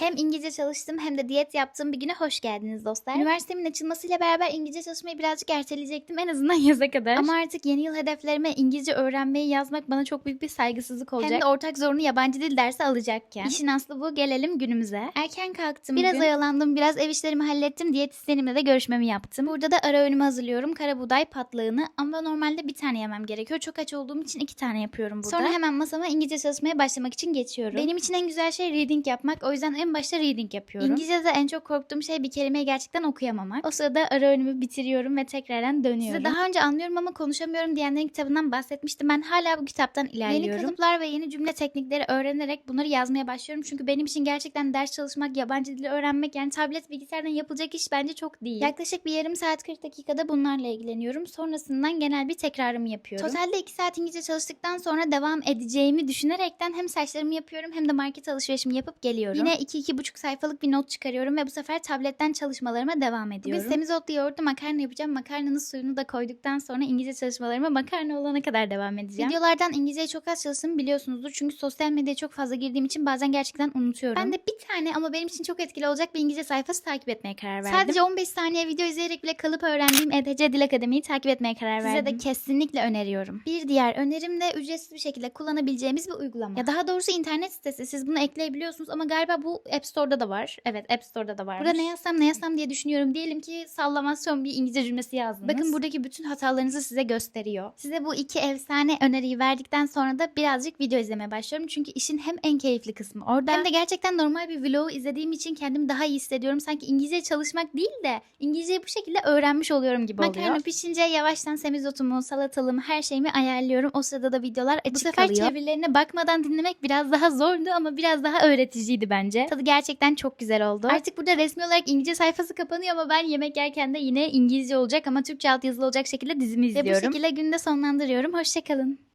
Hem İngilizce çalıştım hem de diyet yaptığım bir güne hoş geldiniz dostlar. Üniversitemin açılmasıyla beraber İngilizce çalışmayı birazcık erteleyecektim en azından yaza kadar. Ama artık yeni yıl hedeflerime İngilizce öğrenmeyi yazmak bana çok büyük bir saygısızlık olacak. Hem de ortak zorunlu yabancı dil dersi alacakken. İşin aslı bu gelelim günümüze. Erken kalktım Biraz bugün. oyalandım biraz ev işlerimi hallettim diyetisyenimle de görüşmemi yaptım. Burada da ara öğünümü hazırlıyorum karabuğday patlağını ama normalde bir tane yemem gerekiyor. Çok aç olduğum için iki tane yapıyorum burada. Sonra hemen masama İngilizce çalışmaya başlamak için geçiyorum. Benim için en güzel şey reading yapmak. O yüzden en başta reading yapıyorum. İngilizce'de en çok korktuğum şey bir kelimeyi gerçekten okuyamamak. O sırada ara öğünümü bitiriyorum ve tekrardan dönüyorum. Size daha önce anlıyorum ama konuşamıyorum diyenlerin kitabından bahsetmiştim. Ben hala bu kitaptan ilerliyorum. Yeni kalıplar ve yeni cümle teknikleri öğrenerek bunları yazmaya başlıyorum. Çünkü benim için gerçekten ders çalışmak, yabancı dili öğrenmek yani tablet bilgisayardan yapılacak iş bence çok değil. Yaklaşık bir yarım saat 40 dakikada bunlarla ilgileniyorum. Sonrasından genel bir tekrarımı yapıyorum. Totalde 2 saat İngilizce çalıştıktan sonra devam edeceğimi düşünerekten hem saçlarımı yapıyorum hem de market alışverişimi yapıp geliyorum. Yine 2-2,5 sayfalık bir not çıkarıyorum ve bu sefer tabletten çalışmalarıma devam ediyorum. Bugün semizotlu yoğurtlu makarna yapacağım. Makarnanın suyunu da koyduktan sonra İngilizce çalışmalarıma makarna olana kadar devam edeceğim. Videolardan İngilizceyi çok az çalıştığımı biliyorsunuzdur. Çünkü sosyal medyaya çok fazla girdiğim için bazen gerçekten unutuyorum. Ben de bir tane ama benim için çok etkili olacak bir İngilizce sayfası takip etmeye karar verdim. Sadece 15 saniye video izleyerek bile kalıp öğrendiğim ETC Dil Akademi'yi takip etmeye karar verdim. Size de kesinlikle öneriyorum. Bir diğer önerim de ücretsiz bir şekilde kullanabileceğimiz bir uygulama. Ya daha doğrusu internet sitesi. Siz bunu ekleyebiliyorsunuz ama galiba bu App Store'da da var. Evet App Store'da da var. Burada ne yazsam ne yazsam diye düşünüyorum. Diyelim ki sallamasyon bir İngilizce cümlesi yazdınız. Bakın buradaki bütün hatalarınızı size gösteriyor. Size bu iki efsane öneriyi verdikten sonra da birazcık video izlemeye başlıyorum. Çünkü işin hem en keyifli kısmı orada hem de gerçekten normal bir vlogu izlediğim için kendimi daha iyi hissediyorum. Sanki İngilizce çalışmak değil de İngilizceyi bu şekilde öğrenmiş oluyorum gibi oluyor. Makarna pişince yavaştan semizotumu, salatalımı, her şeyimi ayarlıyorum. O sırada da videolar açık Bu sefer kalıyor. çevirilerine bakmadan dinlemek biraz daha zordu ama biraz daha öğreticiydi bence. Tadı gerçekten çok güzel oldu. Artık burada resmi olarak İngilizce sayfası kapanıyor ama ben yemek yerken de yine İngilizce olacak ama Türkçe altyazılı olacak şekilde dizimi izliyorum. Ve bu şekilde günde sonlandırıyorum. Hoşçakalın.